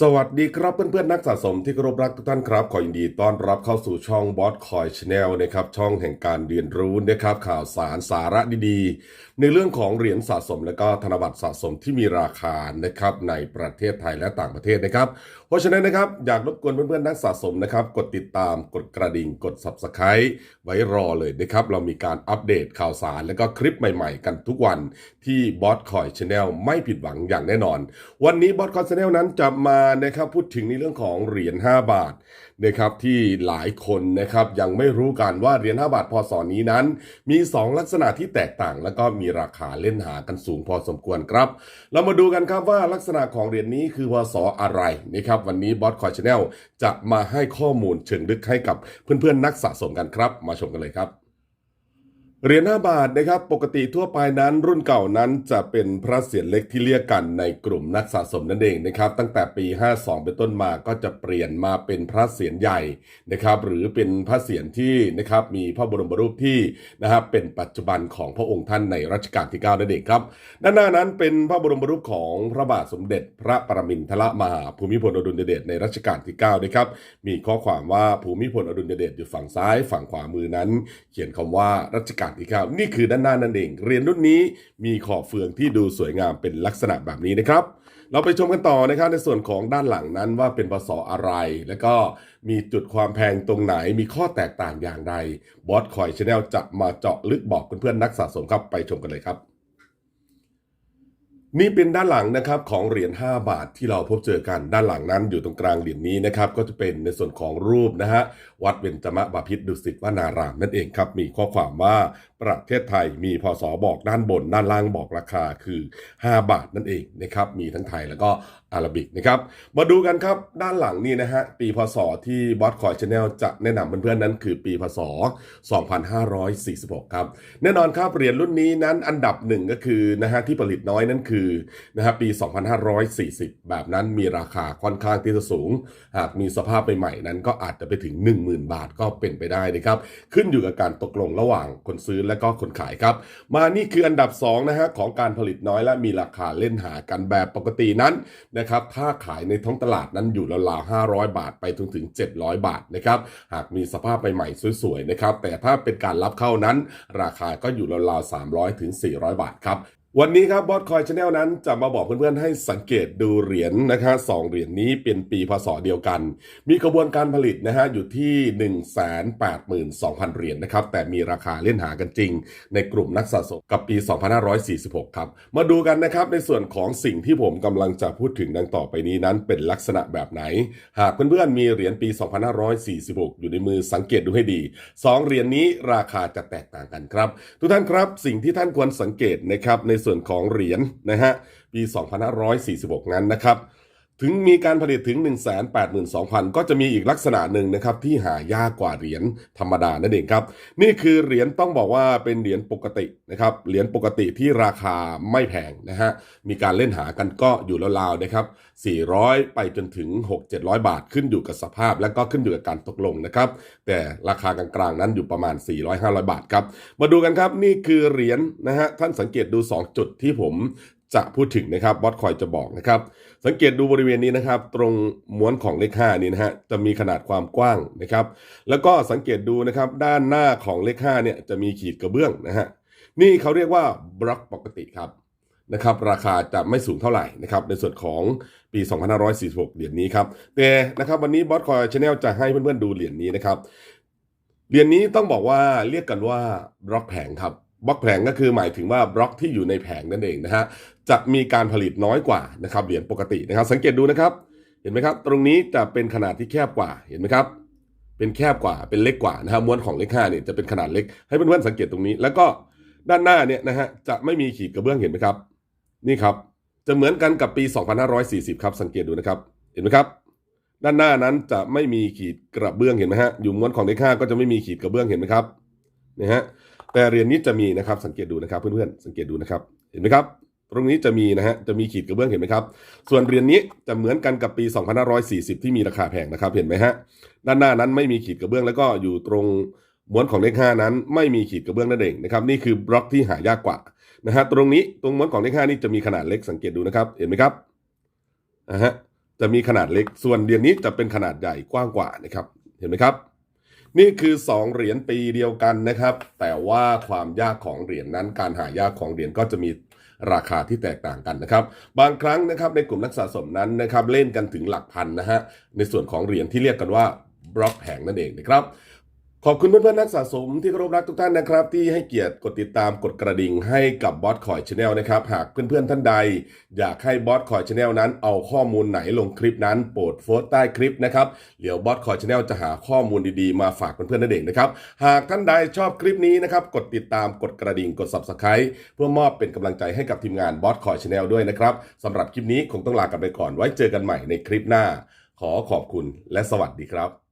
สวัสดีครับเพื่อนๆนักสะสมที่เคารพรักทุกท่านครับ ขอยินดีต้อนรับเข้าสู่ช่องบอสคอยชาแนลนะครับช่องแห่งการเรียนรู้นะครับข่าวสารสาระดีๆ ในเรื่องของเหรียญสะสมและก็ธนบัตรสะสมที่มีราคานะครับในประเทศไทยและต่างประเทศนะครับ ราะฉะนั้นนะครับอยากรบกวนเพื่อนๆนักสะสมนะครับ กดติดตามกดกระดิ่ง กด Subscribe ไว้รอเลยนะครับ เรามีการอัปเดตข่าวสาร และก็คลิปใหม่ๆ กันทุกวันที่บอสคอยชาแนลไม่ผิดหวังอย่างแน่นอน วันนี้บอสคอยชาแนลนั้นจะมานะครับพูดถึงในเรื่องของเหรียญ5บาทนะครับที่หลายคนนะครับยังไม่รู้กันว่าเหรียญ5บาทพศนี้นั้น มี 2 ลักษณะที่แตกต่าง และก็มีราคาเล่นหากันสูงพอสมควรครับ เรามาดูกันครับว่าลักษณะของเหรียญนี้คือพศอะไรนะครับวันนี้บอสคอยชาแนลจะมาให้ข้อมูลเชิงลึกให้กับเพื่อนๆนักสะสมกันครับ มาชมกันเลยครับ เหรียญ5บาทนะครับปกติทั่วไปนั้นรุ่นเก่านั้นจะเป็นพระเศียรเล็กที่เรียกกันในกลุ่มนักสะสมนั่นเองนะครับตั้งแต่ปี 52 เป็นต้นมาก็จะเปลี่ยนมาเป็นพระเศียรใหญ่นะครับหรือเป็นพระเศียรที่นะครับมีพระบรมรูปที่นะครับเป็นปัจจุบันของพระองค์ท่านในรัชกาลที่ 9 นั่นเองครับด้านหน้านั้นเป็นพระบรมรูปของพระบาทสมเด็จ พระปรมินทรมหาภูมิพลอดุลยเดชในรัชกาลที่9นะครับมีข้อความว่าภูมิพลอดุลยเดชอยู่ฝั่งซ้าย ฝั่งขวามือนั้น เขียนคำว่ารัชกาลที่9นี่คือด้านหน้านั่นเอง เรียนรุ่นนี้มีขอบเฟืองที่ดูสวยงามเป็นลักษณะแบบนี้นะครับ เราไปชมกันต่อนะครับในส่วนของด้านหลังนั้นว่าเป็นปศอะไร แล้วก็มีจุดความแพงตรงไหนมีข้อแตกต่างอย่างไรบอสคอยชาแนลจะมาเจาะลึกบอกเพื่อนๆนักสะสมครับไปชมกันเลยครับ นี่เป็นด้านหลังนะครับของเหรียญ5บาทที่เราพบเจอกันด้านหลังนั้นอยู่ตรงกลางเหรียญนี้นะครับก็จะเป็นในส่วนของรูปนะฮะวัดเบญจมบพิตรดุสิตวนารามนั่นเองครับมีข้อความว่าประเทศไทยมีพศบอกด้านบน ด้านล่างบอกราคาคือ 5 บาทนั่นเองนะครับมีทั้งไทยแล้วก็อาราบิกนะครับมาดูกันครับด้านหลังนี่นะฮะปีพศที่บอสคอยชาแนลจะแนะนำเพื่อนๆนั้น คือปีพศ 2546 ครับแน่นอนครับเหรียญรุ่นนี้นั้นอันดับหนึ่งก็คือนะฮะที่ผลิตน้อยนั่นคือนะฮะปี 2540 แบบนั้นมีราคาค่อนข้างที่จะสูง หากมีสภาพใหม่ๆนั้นก็อาจจะไปถึง 10,000 บาทก็เป็นไปได้นะครับ ขึ้นอยู่กับการตกลงระหว่างคนซื้อและก็คนขายครับ มานี่คืออันดับ2นะฮะของการผลิตน้อยและมีราคาเล่นหากันแบบปกตินั้นนะครับถ้าขายในท้องตลาดนั้นอยู่ราวๆ500 บาทไปจนถึง 700 บาทนะครับหากมีสภาพใหม่ๆสวยๆนะครับแต่ถ้าเป็นการรับเข้านั้น ราคาก็อยู่ราวๆ300ถึง400 บาทครับ วันนี้ครับบอสคอยชาแนลนั้นจะมาบอกเพื่อนๆให้สังเกตดูเหรียญนะฮะสองเหรียญนี้เป็นปีพศเดียวกัน มีกระบวนการผลิตนะฮะอยู่ที่ 182,000 เหรียญนะครับ แต่มีราคาเล่นหากันจริง ในกลุ่มนักสะสมกับปี 2546 ครับ มาดูกันนะครับในส่วนของสิ่งที่ผมกำลังจะพูดถึงดังต่อไปนี้นั้นเป็นลักษณะแบบไหน หากเพื่อนๆมีเหรียญปี 2546 อยู่ในมือสังเกตดูให้ดี2เหรียญนี้ราคาจะแตกต่างกันครับ ทุกท่านครับสิ่งที่ท่านควรสังเกตนะครับในส่วนของเหรียญนะฮะปี 2546 นั้นนะครับ ถึงมีการผลิตถึง 182,000 ก็จะมีอีกลักษณะหนึ่งนะครับ ที่หายากกว่าเหรียญธรรมดานั่นเองครับ นี่คือเหรียญต้องบอกว่าเป็นเหรียญปกตินะครับเหรียญปกติที่ราคาไม่แพงนะฮะมีการเล่นหากันก็อยู่ราวๆนะครับ400 ไปจนถึง 6-700 บาทขึ้นอยู่กับสภาพ และก็ขึ้นอยู่กับการตกลงนะครับ แต่ราคากลางๆนั้นอยู่ประมาณ 400-500 บาทครับมาดูกันครับนี่คือเหรียญนะฮะท่านสังเกตดู 2 จุดที่ผม จะพูดถึงนะครับบอสคอยจะบอกนะครับ สังเกตดูบริเวณนี้นะครับ ตรงม้วนของเลข5นี้นะฮะจะมีขนาดความกว้างนะครับ แล้วก็สังเกตดูนะครับด้านหน้าของเลข5เนี่ยจะมีขีดกระเบื้องนะฮะนี่เขาเรียกว่าบล็อกปกติครับนะครับราคาจะไม่สูงเท่าไหร่นะครับในส่วนของปี 2546 เหรียญนี้ครับแต่นะครับวันนี้บอสคอยชาแนลจะให้เพื่อนๆดูเหรียญนี้นะครับเหรียญนี้ต้องบอกว่าเรียกกันว่าบล็อกแผงครับ บล็อกแผงก็คือหมายถึงว่าบล็อกที่อยู่ในแผงนั่นเองนะฮะจะมีการผลิตน้อยกว่านะครับเหรียญปกตินะครับ สังเกตดูนะครับ เห็นไหมครับ ตรงนี้จะเป็นขนาดที่แคบกว่าเห็นไหมครับ เป็นแคบกว่าเป็นเล็กกว่านะครับม้วนของเลขห้าเนี่ยจะเป็นขนาดเล็กให้เพื่อนๆสังเกตตรงนี้ แล้วก็ด้านหน้าเนี่ยนะฮะจะไม่มีขีดกระเบื้องเห็นไหมครับ นี่ครับ จะเหมือนกันกับปี 2540 ครับ สังเกตดูนะครับ เห็นไหมครับ ด้านหน้านั้นจะไม่มีขีดกระเบื้องเห็นไหมฮะอยู่ม้วนของเลขห้าก็จะไม่มีขีดกระเบื้องเห็นไหมครับนะฮะ แต่เหรียญนี้จะมีนะครับ สังเกตดูนะครับเพื่อนๆสังเกตดูนะครับ เห็นไหมครับตรงนี้จะมีนะฮะจะมีขีดกระเบื้องเห็นไหมครับ ส่วนเหรียญนี้จะเหมือนกันกับปี 2540 ที่มีราคาแพงนะครับ เห็นไหมฮะด้านหน้านั้นไม่มีขีดกระเบื้องแล้วก็อยู่ตรงม้วนของเลขห้านั้น ไม่มีขีดกระเบื้องนั่นเองนะครับนี่คือบล็อกที่หายากกว่านะฮะตรงนี้ตรงม้วนของเลขห้านี่จะมีขนาดเล็กสังเกตดูนะครับ เห็นไหมครับอ่าฮะจะมีขนาดเล็กส่วนเหรียญนี้จะเป็นขนาดใหญ่กว้างกว่านะครับ เห็นไหมครับ นี่คือ 2 เหรียญปีเดียวกันนะครับ แต่ว่าความยากของเหรียญนั้น การหายากของเหรียญก็จะมีราคาที่แตกต่างกันนะครับ บางครั้งนะครับในกลุ่มนักสะสมนั้นนะครับเล่นกันถึงหลักพันนะฮะในส่วนของเหรียญที่เรียกกันว่าบล็อกแผงนั่นเองนะครับ ขอบคุณเพื่อนๆนักสะสมที่เคารพรักทุกท่านนะครับ ที่ให้เกียรติกดติดตามกดกระดิ่งให้กับบอสคอยชาแนลนะครับ หากเพื่อนๆท่านใด อยากให้บอสคอยชาแนลนั้นเอาข้อมูลไหนลงคลิปนั้นโปรดโพสต์ใต้คลิปนะครับเดี๋ยวบอสคอยชาแนลจะหาข้อมูลดีๆมาฝากเพื่อนๆนั่นเองนะครับหากท่านใดชอบคลิปนี้นะครับกดติดตามกดกระดิ่งกด subscribe เพื่อมอบเป็นกำลังใจให้กับทีมงานบอสคอยชาแนลด้วยนะครับสำหรับคลิปนี้คงต้องลากันไปก่อนไว้เจอกันใหม่ในคลิปหน้า ขอขอบคุณและสวัสดีครับ